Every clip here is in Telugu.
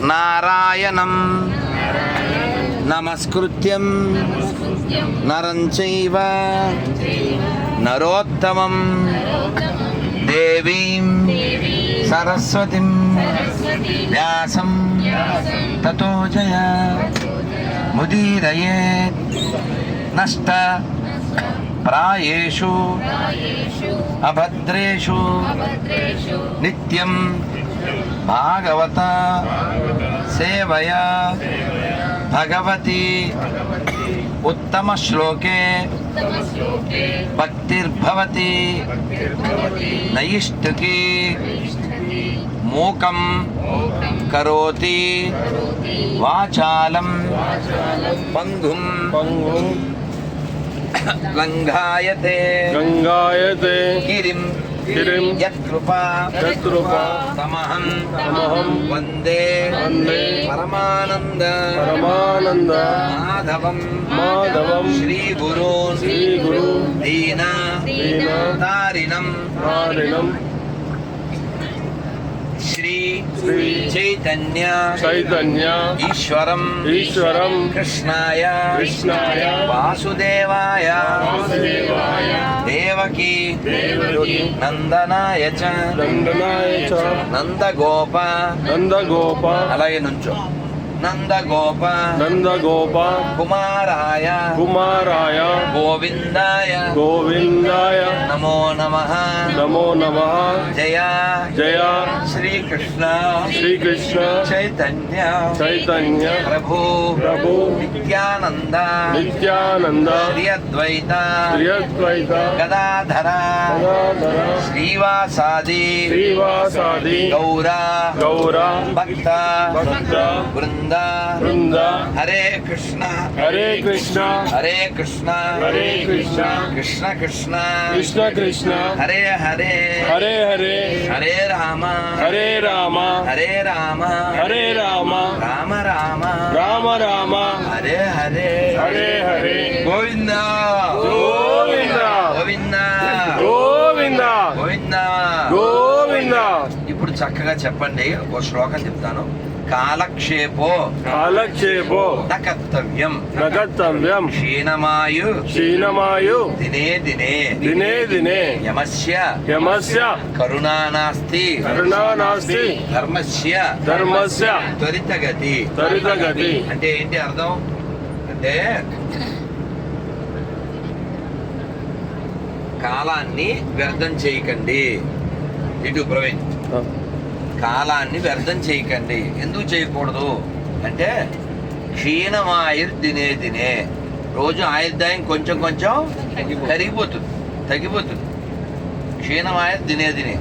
నారాయణం నమస్కృత్యం నరం చైవ నరోత్తమం దేవీం సరస్వతిం వ్యాసం తతో జయ ముదీరయేత్ నష్ట ప్రాయేషు అభద్రేషు నిత్యం భాగవత సేవయా భగవతి ఉత్తమ శ్లోకే భక్తిర్భవతి నయిష్టుకి మూకం కరోతి వాచాలం పంగుం పంగుం లంఘాయతే గంగాయతే గిరిం గిరిం యత్కృపా యత్కృపా తమహం తమహం వందే వందే పరమానంద పరమానంద మాధవం మాధవం శ్రీగురూన్ శ్రీగురు దీన దీన తారిణం శ్రీ శ్రీ చైతన్య చైతన్య ఈశ్వరం ఈశ్వరం కృష్ణాయ కృష్ణాయ వాసుదేవాయ వాసుదేవాయ దేవకి దేవకి నందనాయ చ నందనాయ చ నందగోప నందగోప అలాగే నుంచో నందగోప నందగోప కుమారాయ కుమారాయ గోవిందాయ గోవిందాయ నమో నమ నమో నమ జయ జయ శ్రీకృష్ణ శ్రీకృష్ణ చైతన్య చైతన్య ప్రభు ప్రభు నిత్యానంద నిత్యానంద శ్రీ అద్వైత శ్రీయద్వైత గదాధర గదాధర శ్రీవాసాది శ్రీవాసాది గౌర. గౌర. భక్త. భక్త. బృంద. బృంద. హరే కృష్ణ. హరే కృష్ణ. హరే కృష్ణ. హరే కృష్ణ. కృష్ణ కృష్ణ. కృష్ణ కృష్ణ. హరే హరే. హరే హరే. హరే రామ. హరే రామ. హరే రామ. హరే రామ. రామ రామ. రామ రామ. హరే హరే. హరే హరే. గోవింద. గోవింద గోవింద గోవింద గోవింద గోవింద ఇప్పుడు చక్కగా చెప్పండి ఒక శ్లోకం చెప్తాను. కాలక్షేపో. కాలక్షేపో. న కర్తవ్యం క్షీణమాయు. క్షీణమాయు. దినే దినే. దినే దినే. యమస్య. యమస్య. కరుణా నాస్తి. కరుణా నాస్తి. ధర్మస్య. ధర్మస్య. త్వరితగతి. త్వరితగతి. అంటే ఏంటి అర్థం? అంటే కాలాన్ని వ్యర్థం చేయకండి. ఇటు ప్రవీణ్. కాలాన్ని వ్యర్థం చేయకండి. ఎందుకు చేయకూడదు? అంటే క్షీణమాయుర్ దినే దినే. రోజు ఆయుర్దాయం కొంచెం కొంచెం కరిగిపోతుంది తగ్గిపోతుంది. క్షీణమాయుర్ దినే దినే.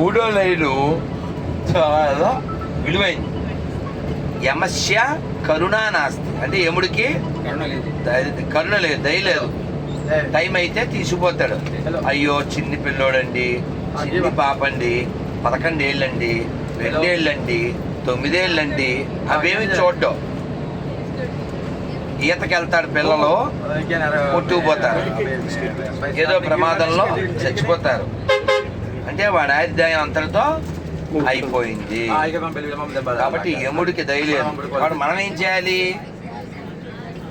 మూడో లైను చాలా విలువైంది. యమస్య కరుణా నాస్తి. అంటే యముడికి కరుణ లేదు. దయ లేదు టైం అయితే తీసుకుపోతాడు అయ్యో చిన్ని పిల్లోడండి చిన్ని పాపండి. పదకొండేళ్ళండి రెండేళ్ళండి తొమ్మిదేళ్ళండి అవేమి చూడ్డం. ఈతకి వెళ్తాడు పిల్లలు కొట్టుకుపోతారు ఏదో ప్రమాదంలో చచ్చిపోతారు. అంటే వాడి ఆయుర్దాయం అంతటితో అయిపోయింది. కాబట్టి యముడికి దయలేదు వాడు మనం ఏం చేయాలి?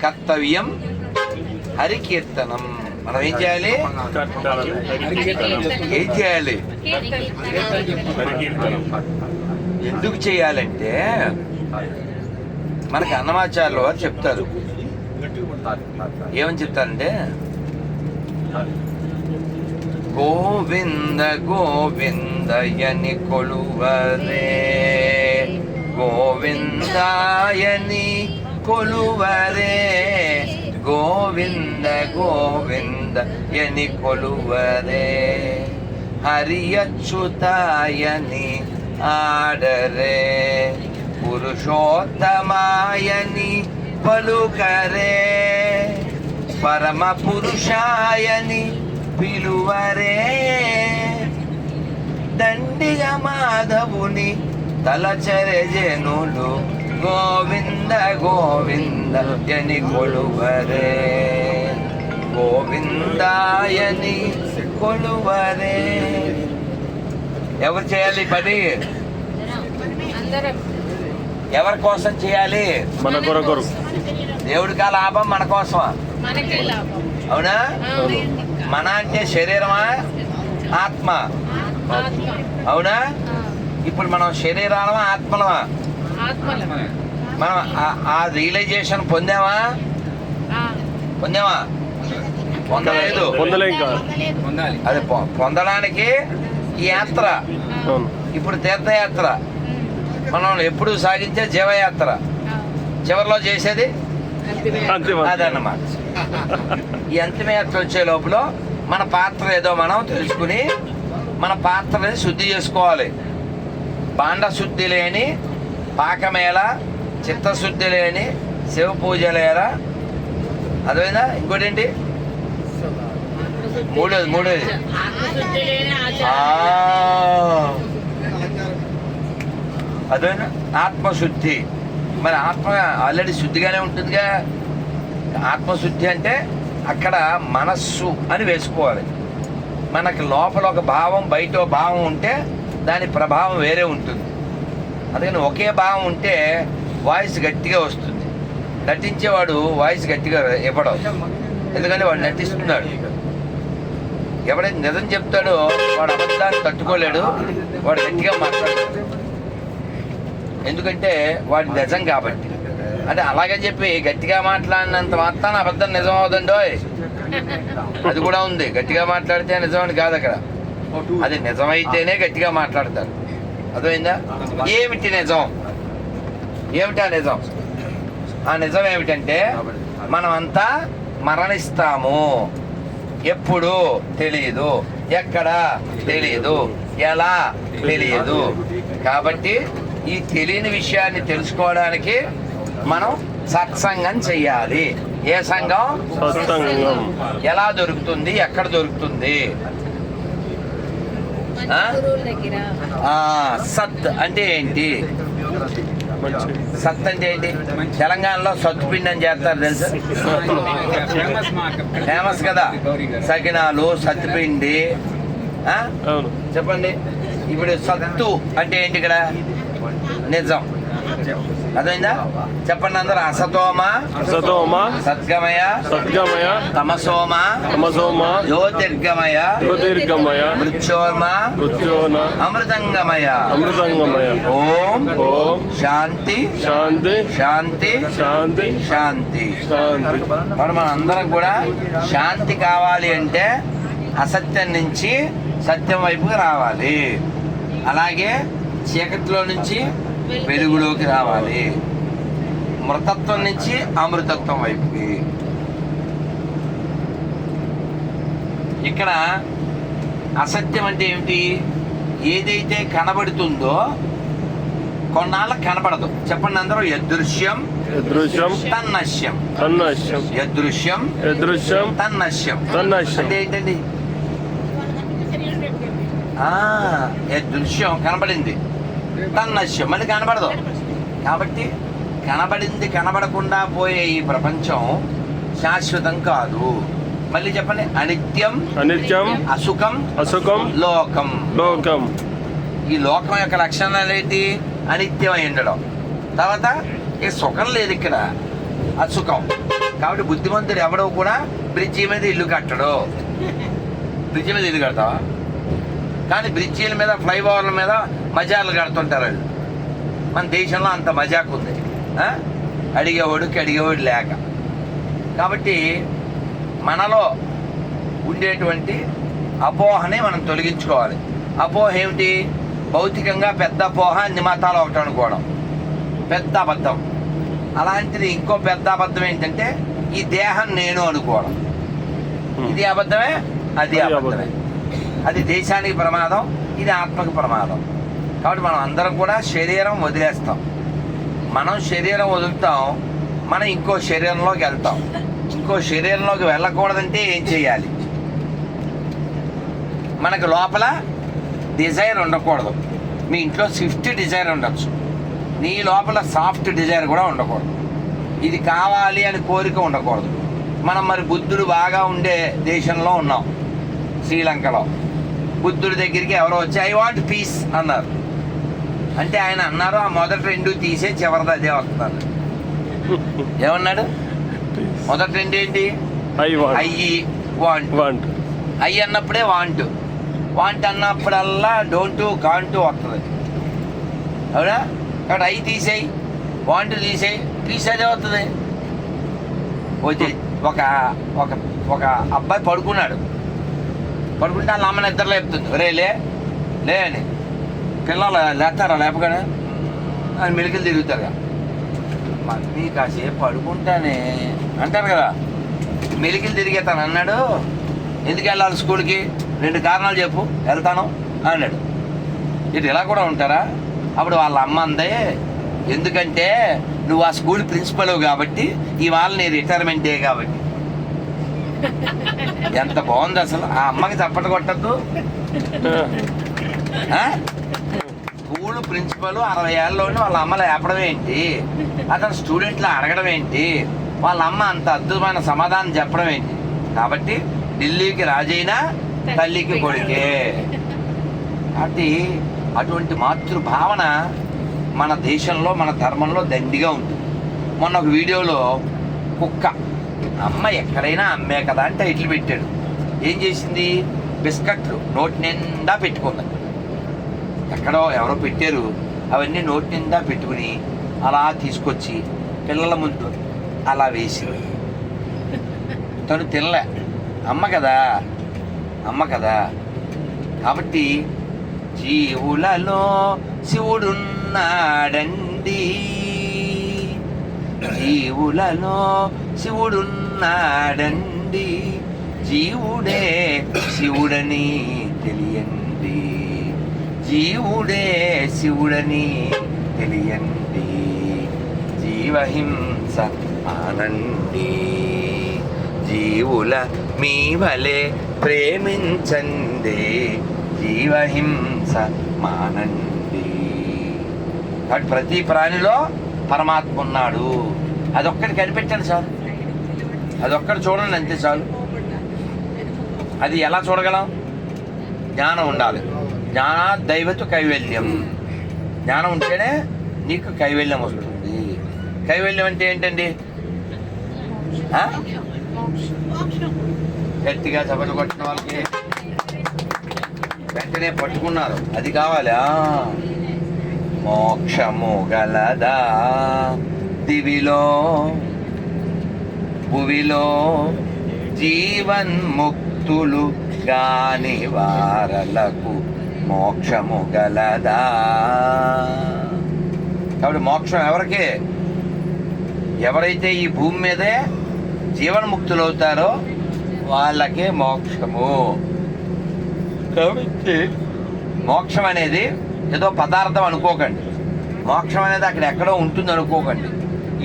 కర్తవ్యం హరికీర్తనం. మనం ఏం చేయాలి? ఏం చేయాలి? ఎందుకు చేయాలంటే మనకి అన్నమాచార్యులు వారు చెప్తారు. ఏమని చెప్తారంటే గోవింద గోవిందయని కొలువరే. గోవిందాయని కొలువరే. గోవింద గోవింద ఎని కొలువరే హరియచ్యుతాయని ఆడరే పురుషోత్తమాయని పలుకరే పరమ పురుషాయని పిలువరే దండిగ మాధవుని తలచరజనులు గోవింద గోవింద అని కొలువరే గోవిందాయని కొలువరే ఎవరు చేయాలి పని? అందరం ఎవరి కోసం చేయాలి? మన కొరకొరు. దేవుడికా లాభం? మన లాభం. అవునా? అవును. మన అంటే శరీరమా? ఆత్మ. అవునా? ఇప్పుడు మనం శరీరాలమా ఆత్మలమా? ఆత్మల మనం ఆ- ఆ రియలైజేషన్ పొందామా? ఆ, పొందామా? పొందలేదు. పొందలే ఇంకా అది పొ- పొందడానికి ఈ యాత్ర. ఇప్పుడు తీర్థయాత్ర. మనం ఎప్పుడు సాగించే జీవయాత్ర. చివరిలో చేసేది? అదన్నమాట. ఈ అంతిమయాత్ర వచ్చే లోపల మన పాత్ర ఏదో మనం తెలుసుకుని మన పాత్రని శుద్ధి చేసుకోవాలి. బాండ శుద్ధి లేని పాకమేళ చిత్తశుద్ధి లేని శివ పూజలేరా అదేనా ఇంకోటి ఏంటి మూడోది మూడోది. అదేనా ఆత్మశుద్ధి. మరి ఆత్మ ఆల్రెడీ శుద్ధిగానే ఉంటుందిగా. ఆత్మశుద్ధి అంటే అక్కడ మనస్సు అని వేసుకోవాలి. మనకి లోపల ఒక భావం బయట భావం ఉంటే దాని ప్రభావం వేరే ఉంటుంది. అందుకని ఒకే భావం ఉంటే వాయిస్ గట్టిగా వస్తుంది. నటించేవాడు వాయిస్ గట్టిగా ఇవ్వడం. ఎందుకంటే వాడు నటిస్తున్నాడు. ఎవడైతే నిజం చెప్తాడో వాడు అబద్ధాన్ని తట్టుకోలేడు. వాడు గట్టిగా మాట్లాడతాడు. ఎందుకంటే వాడు నిజం కాబట్టి. అంటే అలాగే చెప్పి గట్టిగా మాట్లాడినంత మాత్రాన అబద్ధం నిజం అవుతుందోయ్ అది కూడా ఉంది. గట్టిగా మాట్లాడితే నిజం అని కాదు అక్కడ. అది నిజమైతేనే గట్టిగా మాట్లాడతారు అర్థమైందా? ఏమిటి నిజం? ఏమిటి ఆ నిజం? ఆ నిజం ఏమిటంటే మనమంతా మరణిస్తాము. ఎప్పుడు తెలియదు ఎక్కడ తెలియదు ఎలా తెలియదు కాబట్టి ఈ తెలియని విషయాన్ని తెలుసుకోవడానికి మనం సత్సంగం చెయ్యాలి. ఏ సంఘం? ఎలా దొరుకుతుంది? ఎక్కడ దొరుకుతుంది ఆ? గురువుల దగ్గర ఆ, సత్ అంటే ఏంటి? సత్ అంటే ఏంటి? తెలంగాణలో సత్తు పిండి అని చేస్తారు తెలుసా? ఫేమస్ కదా. సకినాలు సత్తుపిండి చెప్పండి. ఇప్పుడు సత్తు అంటే ఏంటి ఇక్కడ? నిజం. అర్థమైందా? చెప్పండి అందరూ. అసతోమ సతోమ సద్గమయ సద్గమయ తమసోమ తమసోమ జ్యోతిర్గమయ జ్యోతిర్గమయ మృత్యోర్మ మృత్యోన అమృతంగమయ. అమృతంగమయ. ఓం ఓం శాంతి శాంతి శాంతి శాంతి శాంతి. శాంతి. మరి మన అందరం కూడా శాంతి కావాలి అంటే అసత్యం నుంచి సత్యం వైపుకి రావాలి. అలాగే చీకటిలో నుంచి వెలుగులోకి రావాలి. మృతత్వం నుంచి అమృతత్వం వైపుకి. ఇక్కడ అసత్యం అంటే ఏమిటి? ఏదైతే కనబడుతుందో కొన్నాళ్ళకి కనబడదు. చెప్పండి అందరూ యదృశ్యం యదృశ్యం తన్నశ్యం. తన్నశ్యం యదృశ్యం యదృశ్యం తన్నశ్యం. తన్నశ్యం. అంటే ఏంటండి? ఆ, ఏ దృశ్యం కనబడింది. తన్నశ్యం మళ్ళీ కనబడదు. కాబట్టి కనబడింది కనబడకుండా పోయే ఈ ప్రపంచం శాశ్వతం కాదు. మళ్ళీ చెప్పండి. అనిత్యం అనిత్యం అసుఖం అసుఖం లోకం. లోకం. ఈ లోకం యొక్క లక్షణాలు ఏంటి? అనిత్యమై ఉండడం. తర్వాత ఈ సుఖం లేదు ఇక్కడ. అసుఖం. కాబట్టి బుద్ధిమంతుడు ఎవడో కూడా బ్రిడ్జి మీద ఇల్లు కట్టడు. బ్రిడ్జి మీద ఇల్లు కడతావా? కానీ బ్రిడ్జీల మీద ఫ్లైఓవర్ల మీద మజాలు కడుతుంటారు వాళ్ళు. మన దేశంలో అంత మజాకు ఉంది? అడిగేవాడికి అడిగేవాడు లేక. కాబట్టి మనలో ఉండేటువంటి అపోహని మనం తొలగించుకోవాలి. అపోహ ఏమిటి? భౌతికంగా పెద్ద అపోహ అన్ని మతాలు ఒకటి అనుకోవడం. పెద్ద అబద్ధం. అలాంటిది ఇంకో పెద్ద అబద్ధం ఏంటంటే ఈ దేహం నేను అనుకోవడం. ఇది అబద్ధమే? అది అబద్ధమే. అది దేశానికి ప్రమాదం ఇది ఆత్మకు ప్రమాదం. కాబట్టి మనం అందరం కూడా శరీరం వదిలేస్తాం. మనం శరీరం వదులుతాం మనం ఇంకో శరీరంలోకి వెళ్తాం. ఇంకో శరీరంలోకి వెళ్ళకూడదంటే ఏం చేయాలి? మనకు లోపల డిజైర్ ఉండకూడదు. మీ ఇంట్లో స్విఫ్ట్ డిజైర్ ఉండొచ్చు. నీ లోపల సాఫ్ట్ డిజైర్ కూడా ఉండకూడదు. ఇది కావాలి అని కోరిక ఉండకూడదు. మనం మరి బుద్ధుడు బాగా ఉండే దేశంలో ఉన్నాం శ్రీలంకలో. బుద్ధుడి దగ్గరికి ఎవరో వచ్చి ఐ వాంట్ పీస్ అన్నారు. అంటే ఆయన అన్నారు ఆ మొదటి రెండు తీసే చివరిది అదే వస్తున్నారు ఏమన్నాడు? మొదటి రెండు ఏంటి? ఐ వాంట్ అయ్యి వాంట్ వాంట్ అయ్యి అన్నప్పుడే వాంట్ వాంట్ అన్నప్పుడల్లా డోంట్ కాంటు వస్తుంది. అవునా? కాబట్టి అయ్యి తీసేయి వాంట్ తీసేయి తీసేదే వస్తుంది. ఓ జె- ఒక ఒక ఒక అబ్బాయి పడుకున్నాడు. పడుకుంటే వాళ్ళ అమ్మ నిద్ర లేపుతుంది రే లే లే అని. పిల్లలు లేస్తారా లేపగానే? అని మెలికలు తిరుగుతారు మమ్మీ కాసేపు పడుకుంటానే అంటారు కదా. మెలికలు తిరిగేతాను అన్నాడు. ఎందుకు వెళ్ళాలి స్కూల్కి? రెండు కారణాలు చెప్పు. వెళ్తాను అన్నాడు. ఇటు ఇలా కూడా ఉంటారా? అప్పుడు వాళ్ళ అమ్మ అందే ఎందుకంటే నువ్వు ఆ స్కూల్ ప్రిన్సిపల్ కాబట్టి ఇవాళ నీ రిటైర్మెంట్ డే కాబట్టి ఎంత బాగుంది అసలు? ఆ అమ్మకి చప్పట కొట్టద్దు. స్కూల్ ప్రిన్సిపల్ అరవై ఏళ్ళలోనే వాళ్ళ అమ్మ లేపడం ఏంటి? అతను స్టూడెంట్లు అడగడం ఏంటి? వాళ్ళ అమ్మ అంత అద్భుతమైన సమాధానం చెప్పడం ఏంటి? కాబట్టి ఢిల్లీకి రాజైనా తల్లికి కొడుకే. కాబట్టి అటువంటి మాతృభావన మన దేశంలో మన ధర్మంలో దండిగా ఉంటుంది. మొన్న ఒక వీడియోలో కుక్క అమ్మ ఎక్కడైనా అమ్మే కదా అని టైటిల్ పెట్టాడు. ఏం చేసింది? బిస్కట్లు నోటి నిండా పెట్టుకుంది. ఎక్కడో ఎవరో పెట్టారు. అవన్నీ నోటి నిండా పెట్టుకుని అలా తీసుకొచ్చి పిల్లల ముందు అలా వేసి. తను తినలే. అమ్మ కదా. అమ్మ కదా. కాబట్టి జీవులలో శివుడున్నాడండి. జీవులలో ఉన్నాడండి జీవుడే శివుడని తెలియండి. జీవుడే శివుడని తెలియండి. జీవహింస ఆనండి. జీవుల మీ వలె ప్రేమించండి. జీవహింస మానండి. కాబట్టి ప్రతి ప్రాణిలో పరమాత్మ ఉన్నాడు. అదొక్కటి కనిపెట్టండి అది ఒక్కటి చూడండి అంతే చాలు. అది ఎలా చూడగలం? జ్ఞానం ఉండాలి. జ్ఞాన దైవత కైవల్యం. జ్ఞానం ఉంటేనే నీకు కైవల్యం వస్తుంది. కైవల్యం అంటే ఏంటండి? గట్టిగా చపలు కొట్టిన వాళ్ళకి వెంటనే పట్టుకున్నారు. అది కావాలా. మోక్షము గలదా? దివిలో భువిలో జీవన్ముక్తులు గాని వారలకు మోక్షము గలదా? కాబట్టి మోక్షం ఎవరికి? ఎవరైతే ఈ భూమి మీదే జీవన్ముక్తులు అవుతారో వాళ్ళకే మోక్షము. కాబట్టి మోక్షం అనేది ఏదో పదార్థం అనుకోకండి. మోక్షం అనేది అక్కడ ఎక్కడో ఉంటుంది అనుకోకండి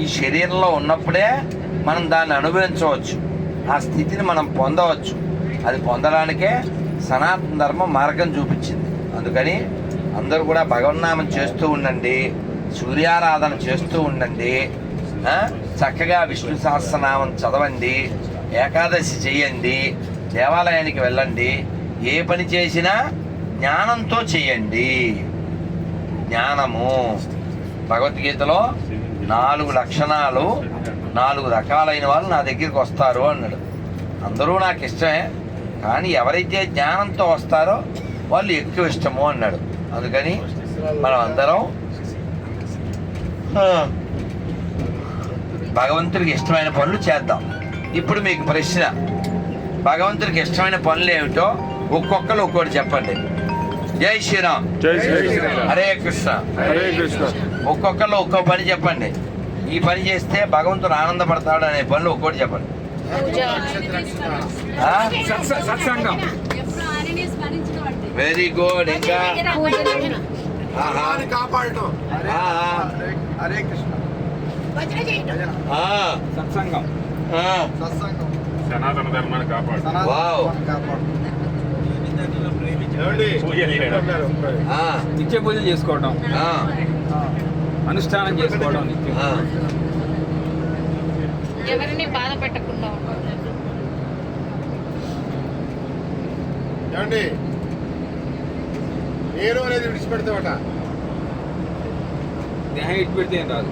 ఈ శరీరంలో ఉన్నప్పుడే మనం దాన్ని అనుభవించవచ్చు. ఆ స్థితిని మనం పొందవచ్చు. అది పొందడానికే సనాతన ధర్మం మార్గం చూపించింది. అందుకని అందరూ కూడా భగవన్నామం చేస్తూ ఉండండి. సూర్యారాధన చేస్తూ ఉండండి. చక్కగా విష్ణు సహస్రనామం చదవండి. ఏకాదశి చేయండి. దేవాలయానికి వెళ్ళండి. ఏ పని చేసినా జ్ఞానంతో చేయండి. జ్ఞానము. భగవద్గీతలో నాలుగు లక్షణాలు నాలుగు రకాలైన వాళ్ళు నా దగ్గరికి వస్తారు అన్నాడు. అందరూ నాకు ఇష్టమే కానీ ఎవరైతే జ్ఞానంతో వస్తారో వాళ్ళు ఎక్కువ ఇష్టము అన్నాడు. అందుకని మనం అందరం భగవంతుడికి ఇష్టమైన పనులు చేద్దాం. ఇప్పుడు మీకు ప్రశ్న భగవంతుడికి ఇష్టమైన పనులు ఏమిటో ఒక్కొక్కరు ఒక్కొక్కటి చెప్పండి. జై శ్రీరామ్. జై శ్రీరామ్. హరే కృష్ణ. హరే కృష్ణ. ఒక్కొక్కరు ఒక్కో పని చెప్పండి. ఈ పని చేస్తే భగవంతుడు ఆనందపడతాడు అనే పనులు ఒక్కోటి చెప్పండి. వెరీ గుడ్ ఇంకా. కాపాడటం. హరే కృష్ణ. సత్సంగం. ఆ. సత్సంగం. సనాతన ధర్మాన్ని కాపాడు. సనాతన వావ్. ధర్మాన్ని కాపాడటం ఏమండి? పూజలు చేయడం. ఉన్నారు, ఉన్నారు. ఆ, నిత్య పూజలు ఆ. అనుష్ఠానం చేసుకోవడం. ఎవరిని బాధ పెట్టకుండా ఏమండి? నేను అనేది విడిచిపెడతామట దేహం ఇటు పెడితే ఏం రాదు.